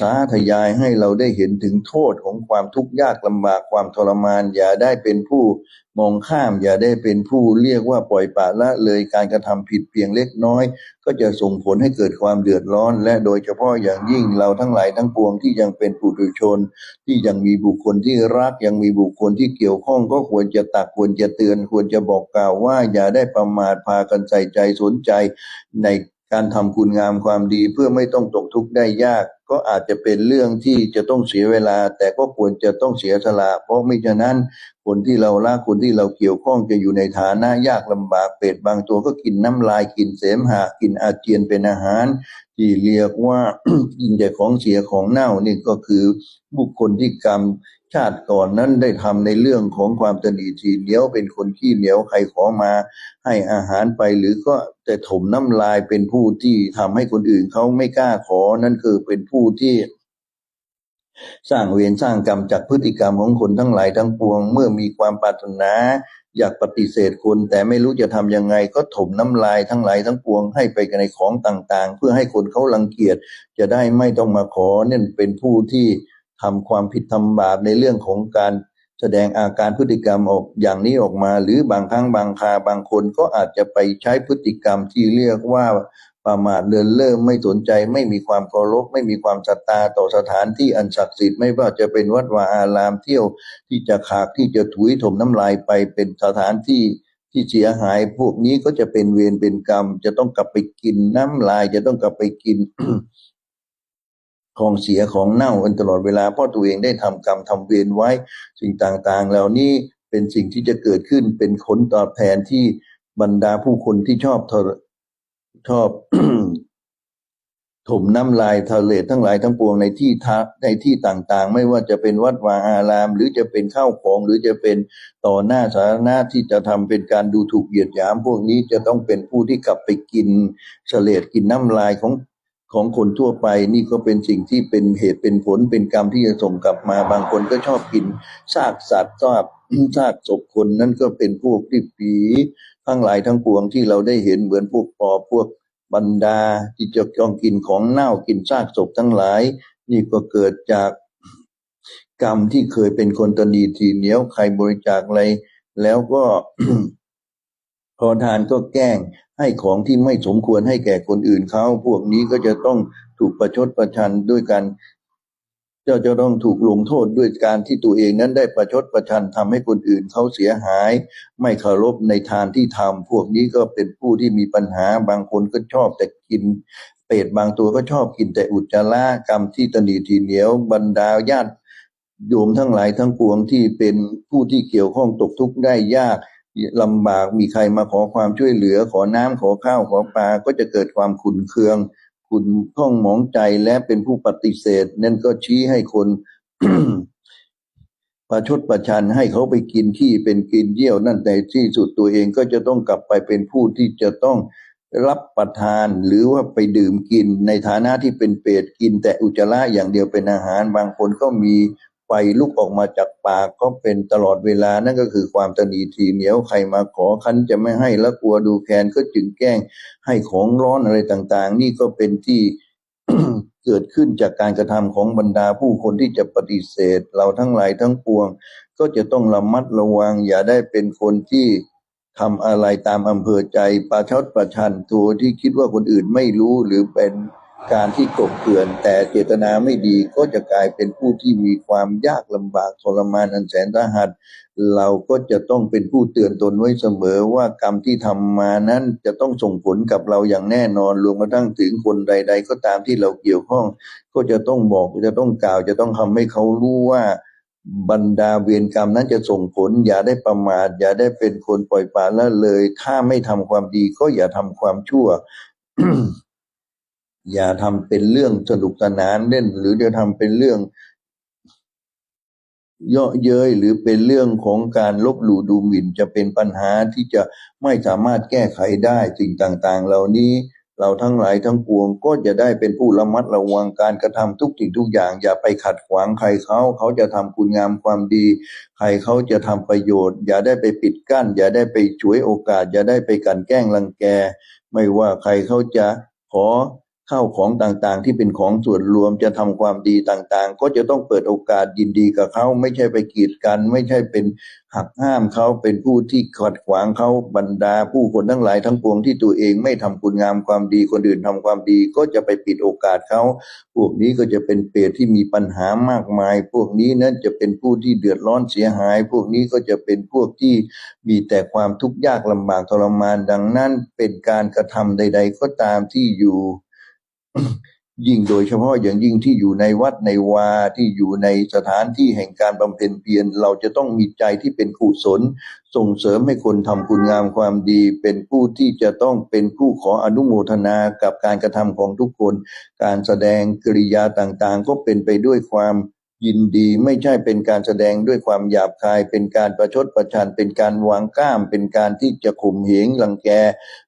สาธยายให้เราได้เห็นถึงโทษของความทุกข์ยากลำบากความทรมาน อย่าได้เป็นผู้มองข้าม อย่าได้เป็นผู้เรียกว่าปล่อยปละละเลยการกระทำผิดเพียงเล็กน้อย ก็จะส่งผลให้เกิดความเดือดร้อน และโดยเฉพาะอย่างยิ่งเราทั้งหลายทั้งปวงที่ยังเป็นปุถุชน ที่ยังมีบุคคลที่รักยังมีบุคคลที่เกี่ยวข้อง ก็ควรจะตักควรจะเตือน ควรจะบอกกล่าวว่า อย่าได้ประมาทพากันใส่ใจสนใจใน การทำคุณงามความดีเพื่อไม่ต้องตกทุกข์ได้ยาก ก็อาจจะเป็นเรื่องที่จะต้องเสียเวลา แต่ก็ควรจะต้องเสียสละ เพราะไม่ฉะนั้นคนที่เรารักคนที่เราเกี่ยวข้องจะอยู่ในฐานะยากลำบากเป็ดบางตัวก็กินน้ำลายกินเสมหะกินอาเจียนเป็นอาหาร ที่เรียกว่ากินแต่ของเสียของเน่านี่ก็คือบุคคลที่กรรม ชาติก่อนนั้นได้ทำในเรื่องของความตนีทีเหนียวเป็นคนขี้เหนียวใครขอมาให้อาหารไปหรือก็แต่ถมน้ำลายเป็นผู้ที่ทำให้คนอื่นเขาไม่กล้าขอนั่นคือเป็นผู้ที่สร้างเวรสร้างกรรมจากพฤติกรรมของคนทั้งหลายทั้งปวง เมื่อมีความปรารถนา อยากปฏิเสธคน แต่ไม่รู้จะทำยังไง ก็ถมน้ำลายทั้งหลายทั้งปวงให้ไปในของต่างๆ เพื่อให้คนเขารังเกียจจะได้ไม่ต้องมาขอเนั่นเป็นผู้ที่ ทำความผิดทำบาปในเรื่องของการแสดงอาการพฤติกรรมออกอย่างนี้ออกมา หรือบางครั้งบางคาบางคนก็อาจจะไปใช้พฤติกรรมที่เรียกว่าประมาทเลินเล่อไม่สนใจ ไม่มีความเคารพไม่มีความศรัทธาต่อสถานที่อันศักดิ์สิทธิ์ไม่ว่าจะเป็นวัดวาอารามเที่ยวที่จะขากที่จะถุยถมน้ำลายไปเป็นสถานที่ที่เสียหาย พวกนี้ก็จะเป็นเวรเป็นกรรม จะต้องกลับไปกินน้ำลาย จะต้องกลับไปกิน ของเสียของเน่ากันตลอดเวลาเพราะตัวเองได้ทำกรรมทำเวรไว้ สิ่งต่างๆ เหล่านี้เป็นสิ่งที่จะเกิดขึ้นเป็นผลตอบแทนที่บรรดาผู้คนที่ชอบชอบถมน้ำลายทะเลทั้งหลายทั้งปวงในที่ทะในที่ต่างๆ ไม่ว่าจะเป็นวัดวาอาราม หรือจะเป็นข้าวของหรือจะเป็นต่อหน้าสาธารณะที่จะทำเป็นการดูถูกเหยียดหยาม พวกนี้จะต้องเป็นผู้ที่กลับไปกินเสลดกินน้ำลายของ ของคนทั่วไปนี่ก็เป็นสิ่งที่เป็นเหตุเป็นผลเป็นกรรมที่จะส่งกลับมา บางคนก็ชอบกินซากสัตว์ชอบซากศพคนนั่นก็เป็นพวกที่ผีทั้งหลายทั้งปวงที่เราได้เห็นเหมือนพวกปอพวกบรรดาที่จะจองกินของเน่ากินซากศพทั้งหลาย นี่ก็เกิดจากกรรมที่เคยเป็นคนตนีทีเหนียวใครบริจาคอะไร แล้วก็ พอทานก็แกล้งให้ของที่ไม่สมควรให้แก่คนอื่นเขาพวกนี้ก็จะต้องถูกประชดประชันด้วยกันเจ้าจะต้องถูกลงโทษด้วยการที่ตัวเองนั้นได้ประชดประชันทำให้คนอื่นเขาเสียหาย ไม่เคารพในทานที่ทำพวกนี้ก็เป็นผู้ที่มีปัญหาบางคนก็ชอบแต่กิน เป็ดบางตัวก็ชอบกินแต่อุจจาระกรรมที่ตนีทีเหนียวบรรดาญาติโยมทั้งหลายทั้งปวงที่เป็นผู้ที่เกี่ยวข้องตกทุกข์ได้ยาก ลำบากมีใครมาขอความช่วยเหลือขอน้ำขอข้าวขอปลาก็จะเกิดความขุนเคืองขุนข้องหมองใจและเป็นผู้ปฏิเสธ นั่นก็ชี้ให้คนประชดประชันให้เขาไปกินขี้เป็นกินเยี่ยว นั่นในที่สุดตัวเองก็จะต้องกลับไปเป็นผู้ที่จะต้องรับประทานหรือว่าไปดื่มกินในฐานะที่เป็นเปรตกินแต่อุจจาระอย่างเดียวเป็นอาหารบางคนก็มี ลุกออกมาจากปากก็เป็นตลอดเวลานั่นก็คือความตนีทีเหนียวใครมาขอคันจะไม่ให้แล้วกลัวดูแคลนก็จึงแกล้งให้ของร้อนอะไรต่าง ๆ นี่ก็เป็นที่เกิดขึ้นจากการกระทำของบรรดาผู้คนที่จะปฏิเสธ เราทั้งหลายทั้งปวง ก็จะต้องระมัดระวัง อย่าได้เป็นคนที่ทำอะไรตามอำเภอใจประชดประชันตัวที่คิดว่าคนอื่นไม่รู้หรือเป็น การที่กบเกลื่อนแต่เจตนาไม่ดีก็จะกลายเป็นผู้ที่มีความยากลำบากทรมานอันแสนสาหัส เราก็จะต้องเป็นผู้เตือนตนไว้เสมอว่ากรรมที่ทำมานั้นจะต้องส่งผลกับเราอย่างแน่นอนรวมกระทั่งถึงคนใด ๆ ก็ตามที่เราเกี่ยวข้อง ก็จะต้องบอกจะต้องกล่าว จะต้องทำให้เขารู้ว่าบรรดาเวรกรรมนั้นจะส่งผล อย่าได้ประมาทอย่าได้เป็นคนปล่อยปละละเลย ถ้าไม่ทำความดีก็อย่าทำความชั่ว อย่าทำเป็นเรื่องสนุกสนานเล่น หรือจะทำเป็นเรื่องเยาะเย้ยหรือเป็นเรื่องของการลบหลู่ดูหมิ่นจะเป็นปัญหาที่จะไม่สามารถแก้ไขได้สิ่งต่าง ๆ เหล่านี้เราทั้งหลายทั้งปวงก็จะได้เป็นผู้ระมัดระวังการกระทำทุกสิ่งทุกอย่าง อย่าไปขัดขวางใครเขา เขาจะทำคุณงามความดี ใครเขาจะทำประโยชน์ อย่าได้ไปปิดกั้น อย่าได้ไปฉวยโอกาส อย่าได้ไปกันแกล้งรังแก ไม่ว่าใครเขาจะขอ ข้าวของต่างๆ ที่เป็นของส่วนรวมจะทำความดีต่างๆ ก็จะต้องเปิดโอกาสยินดีกับเขาไม่ใช่ไปกีดกัน ไม่ใช่เป็นหักห้ามเขาเป็นผู้ที่ขัดขวางเขาบรรดา ผู้คนทั้งหลายทั้งปวงที่ตัวเองไม่ทำคุณงามความดีคนอื่นทำความดี ก็จะไปปิดโอกาสเขาพวกนี้ก็จะเป็นเปรตที่มีปัญหามากมาย พวกนี้นั้นจะเป็นผู้ที่เดือดร้อนเสียหาย พวกนี้ก็จะเป็นพวกที่มีแต่ความทุกข์ยากลำบากทรมานดังนั้นเป็นการกระทำใด ๆ ก็ตามที่อยู่ ยิ่งโดยเฉพาะอย่างยิ่งที่อยู่ในวัดในวาที่อยู่ในสถานที่แห่งการบำเพ็ญเพียรเราจะต้องมีใจที่เป็นกุศลส่งเสริมให้คนทำคุณงามความดี เป็นผู้ที่จะต้องเป็นผู้ขออนุโมทนากับการกระทำของทุกคน การแสดงกริยาต่างๆ ก็เป็นไปด้วยความ ยินดีไม่ใช่เป็นการแสดงด้วยความหยาบคาย เป็นการประชดประชัน เป็นการวางกล้าม เป็นการที่จะข่มเหงรังแก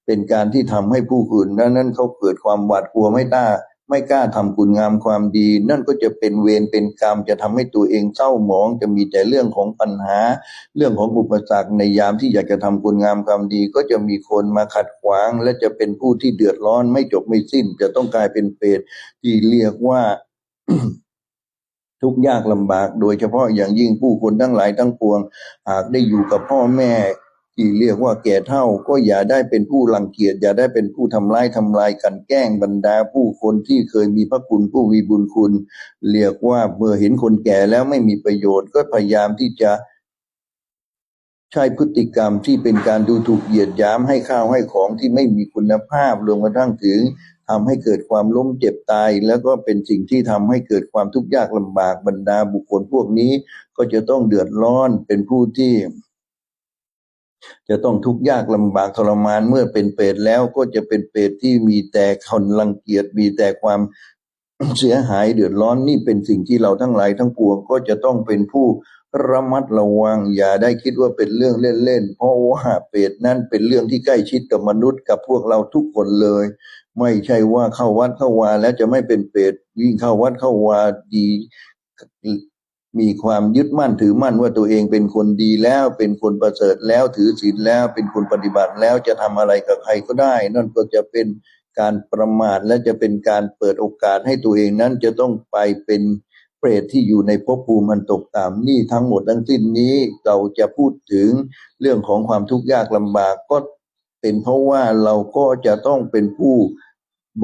เป็นการที่ทำให้ผู้อื่นนั้นนั้นเขาเกิดความหวาดกลัวไม่กล้าไม่กล้าทำคุณงามความดี นั่นก็จะเป็นเวรเป็นกรรมจะทำให้ตัวเองเศร้าหมอง จะมีแต่เรื่องของปัญหา เรื่องของอุปสรรคในยามที่อยากจะทำคุณงามความดี ก็จะมีคนมาขัดขวาง และจะเป็นผู้ที่เดือดร้อนไม่จบไม่สิ้น จะต้องกลายเป็นเปรตที่เรียกว่า ทุกข์ยากลำบาก โดยเฉพาะอย่างยิ่งผู้คนทั้งหลายทั้งปวง หากได้อยู่กับพ่อแม่ที่เรียกว่าแก่เท่าก็อย่าได้เป็นผู้รังเกียจอย่าได้เป็นผู้ทำร้ายทำลายกันแกล้งบรรดาผู้คนที่เคยมีพระคุณผู้มีบุญคุณ เรียกว่าเมื่อเห็นคนแก่แล้วไม่มีประโยชน์ก็พยายามที่จะใช้พฤติกรรมที่เป็นการดูถูกเหยียดหยามให้ข้าวให้ของที่ไม่มีคุณภาพรวมกระทั่งถึง ทำให้เกิดความล้มเจ็บตาย แล้วก็เป็นสิ่งที่ทำให้เกิดความทุกข์ยากลำบากบรรดาบุคคลพวกนี้ ก็จะต้องเดือดร้อนเป็นผู้ที่ จะต้องทุกข์ยากลำบากทรมานเมื่อเป็นเปรตแล้วก็จะเป็นเปรตที่มีแต่คนรังเกียจมีแต่ความเสียหายเดือดร้อนนี่เป็นสิ่งที่เราทั้งหลายทั้งปวงก็จะต้องเป็นผู้ ระมัดระวังอย่าได้คิดว่าเป็นเรื่องเล่นๆ เพราะว่าเปรตนั้นเป็นเรื่องที่ใกล้ชิดกับมนุษย์กับพวกเราทุกคนเลย ไม่ใช่ว่าเข้าวัดเข้าวาแล้วจะไม่เป็นเปรตวิ่งเข้าวัดเข้าวาดี มีความยึดมั่นถือมั่นว่าตัวเองเป็นคนดีแล้วเป็นคนประเสริฐแล้วถือศีลแล้วเป็นคนปฏิบัติแล้วจะทำอะไรกับใครก็ได้ นั่นก็จะเป็นการประมาทและจะเป็นการเปิดโอกาสให้ตัวเองนั้นจะต้องไปเป็น รตที่อยู่ในภพภูมิมันตกต่ำนี่ทั้งหมดทั้งสิ้นนี้เราจะพูดถึงเรื่องของความทุกข์ยากลำบากก็เป็นเพราะว่าเราก็จะต้องเป็นผู้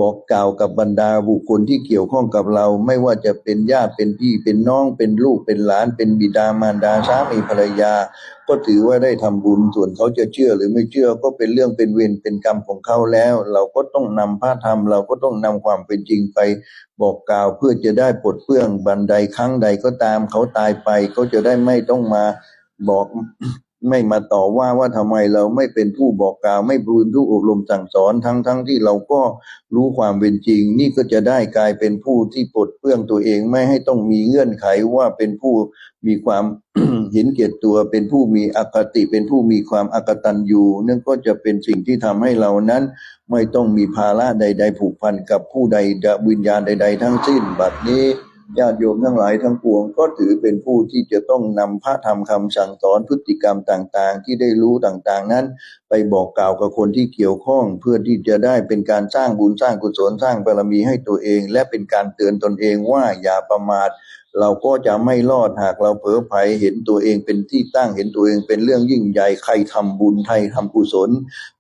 บอกกล่าวกับบรรดาบุคคลที่เกี่ยวข้องกับเรา ไม่ว่าจะเป็นญาติเป็นพี่เป็นน้องเป็นลูกเป็นหลาน เป็นบิดามารดาสามีภรรยา ก็ถือว่าได้ทำบุญส่วนเขาจะเชื่อหรือไม่เชื่อก็เป็นเรื่องเป็นเวรเป็นกรรมของเขาแล้ว เราก็ต้องนำพระธรรม เราก็ต้องนำความเป็นจริงไป บอกกล่าวเพื่อจะได้ปลดเปลื้องบันใดครั้งใดก็ตามเขาตายไปเขาจะได้ไม่ต้องมาบอก ไม่มาต่อว่าว่าทำไมเราไม่เป็นผู้บอกกล่าวไม่เป็นผู้อบรมสั่งสอนทั้งทั้งที่เราก็รู้ความเป็นจริง นี่ก็จะได้กลายเป็นผู้ที่ปลดเปลื้องตัวเองไม่ให้ต้องมีเงื่อนไขว่าเป็นผู้มีความเห็นเกียรติตัว เป็นผู้มีอคติเป็นผู้มีความอกตัญญูนั่นก็จะเป็นสิ่งที่ทำให้เรานั้น ไม่ต้องมีภาระใด ๆ ผูกพันกับผู้ใดวิญญาณใด ๆ ทั้งสิ้นบัดนี้ ญาติโยมทั้งหลายทั้งปวงก็ถือเป็นผู้ที่จะต้องนำพระธรรมคำสั่งสอนพฤติกรรมต่างๆ ที่ได้รู้ต่างๆ นั้น ไปบอกกล่าวกับคนที่เกี่ยวข้อง เพื่อที่จะได้เป็นการสร้างบุญสร้างกุศลสร้างบารมีให้ตัวเอง และเป็นการเตือนตนเองว่าอย่าประมาทเราก็จะไม่รอดหากเราเผลอไผลเห็นตัวเองเป็นที่ตั้งเห็นตัวเองเป็นเรื่องยิ่งใหญ่ใครทำบุญใครทำกุศล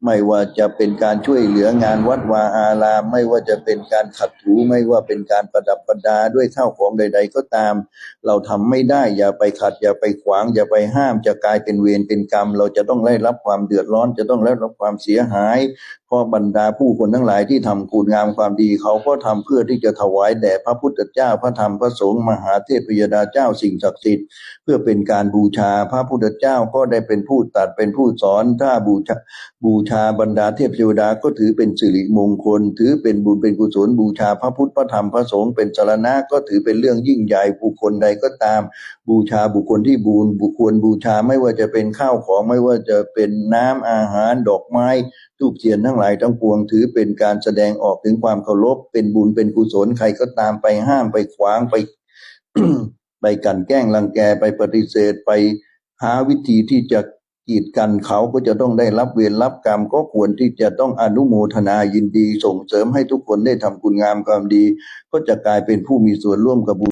ไม่ว่าจะเป็นการช่วยเหลืองานวัดวาอารามไม่ว่าจะเป็นการขัดถูไม่ว่าเป็นการประดับประดาด้วยข้าวของใด ๆ ก็ตาม เราทำไม่ได้อย่าไปขัดอย่าไปขวาง อย่าไปห้ามจะกลายเป็นเวรเป็นกรรม เราจะต้องได้รับความเดือดร้อนจะต้องได้รับความเสียหาย พราะบรรดาผู้คนทั้งหลายที่ทำคุณงามความดีเขาก็ทำเพื่อที่จะถวายแด่พระพุทธเจ้าพระธรรมพระสงฆ์มหาเทพยดาเจ้าสิ่งศักดิ์สิทธิ์เพื่อเป็นการบูชาพระพุทธเจ้าก็ได้เป็นผู้ตัดเป็นผู้สอนถ้าบูชาบูชาบรรดาเทพเทวดาก็ถือเป็นสิริมงคล ถือเป็นบุญเป็นกุศลบูชาพระพุทธพระธรรมพระสงฆ์เป็นสารณะก็ถือเป็นเรื่องยิ่งใหญ่บุคคลใดก็ตาม บูชาบุคคลที่บูญบุคคลบูชาไม่ว่าจะเป็นข้าวของไม่ว่าจะเป็นน้ำอาหารดอกไม้ ทูบเทียนทั้งหลายทั้งปวงถือเป็นการแสดงออกถึงความเคารพเป็นบุญเป็นกุศลใครก็ตามไปห้ามไปขวางไป ไปกันแกล้งรังแกไปปฏิเสธไปหาวิธีที่จะกีดกันเขาก็จะต้องได้รับเวรรับกรรมก็ควรที่จะต้องอนุโมทนายินดี ส่งเสริมให้ทุกคนได้ทำคุณงามความดี ก็จะกลายเป็นผู้มีส่วนร่วมกับบุญ